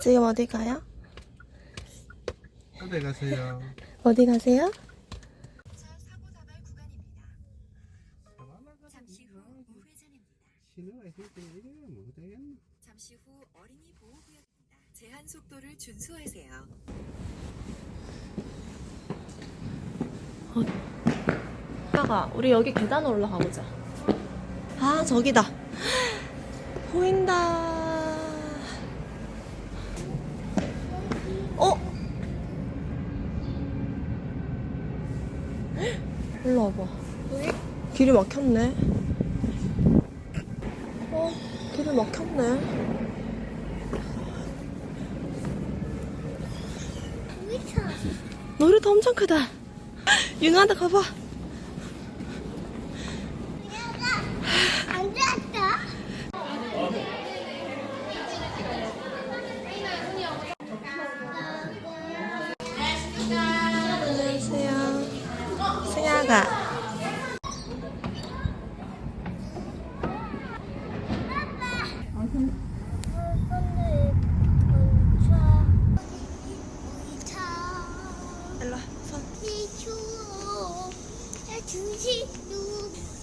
지금 어디 가요? 어디 가세요? 어디 가세요? 잠시 후 우회전입니다. 신호가 있을 때 이래 못 되겠네. 잠시 후 어린이 보호구역입니다. 제한 속도를 준수하세요. 아가 우리 여기 계단 올라가 보자. 아 저기다. 보인다. 어? 일로 와봐. 길이 막혔네. 어, 길이 막혔네. 놀이터 엄청 크다. 윤아한테 가봐.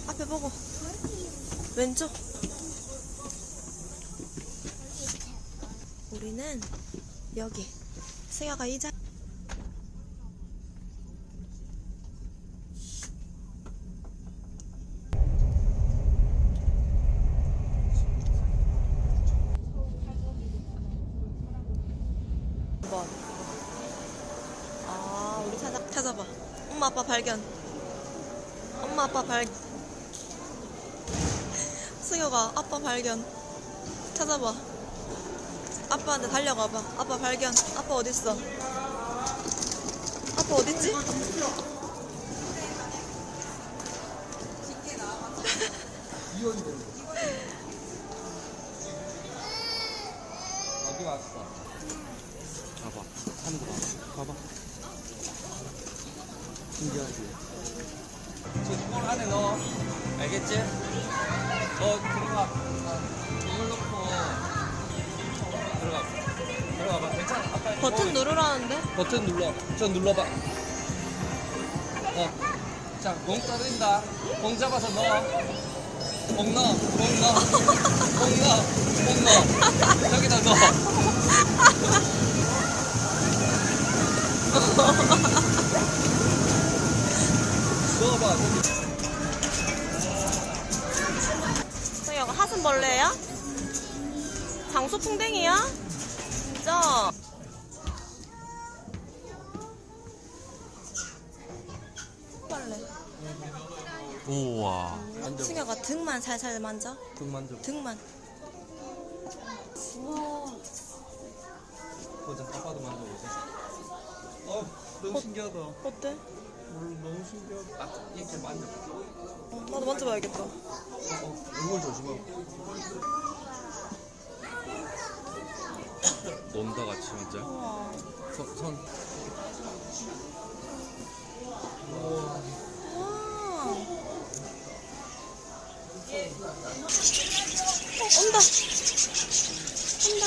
앞에 보고. 왼쪽. 우리는 여기. 승아가 이 자. 번. 아, 우리 찾아, 찾아봐. 엄마, 아빠 발견. 엄마, 아빠 발견. 승효가 아빠 발견. 찾아봐. 아빠한테 달려가봐. 아빠 발견. 아빠 어딨어? 아빠 어딨지? 어디 왔어? 봐봐. 하는 거 봐봐. 봐봐. 신기하지? 저볼 안에 넣어. 알겠지? 너 들어가. 이걸 넣고 들어가. 들어가봐. 괜찮아. 아빠 이거 버튼 뭐- 누르라는데? 버튼 눌러. 저 눌러봐. 어. 자, 공 떨어진다. 공 잡아서 넣어. 공 넣어. 공 넣어. 공 넣어. 공 넣어. 넣어봐. 거기. 승효가 하슴벌레야? 장수풍뎅이야? 진짜? 빨래. 우와. 앉아. 승효가 등만 살살 만져? 등 만져. 등만. 아빠도 만져보자. 어, 너무 신기하다. 어때? 오늘 너무 신기하다. 아, 이렇게 만져. 어, 나도 만져봐야겠다. 어, 얼굴 조심하고. 논다 같이 진짜. 우와. 손, 손. 우와. 어, 온다. 온다.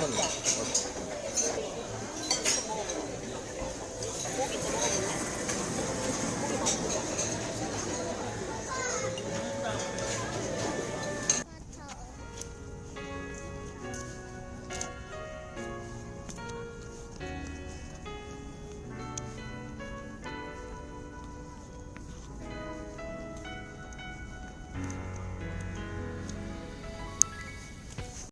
ধন্যবাদ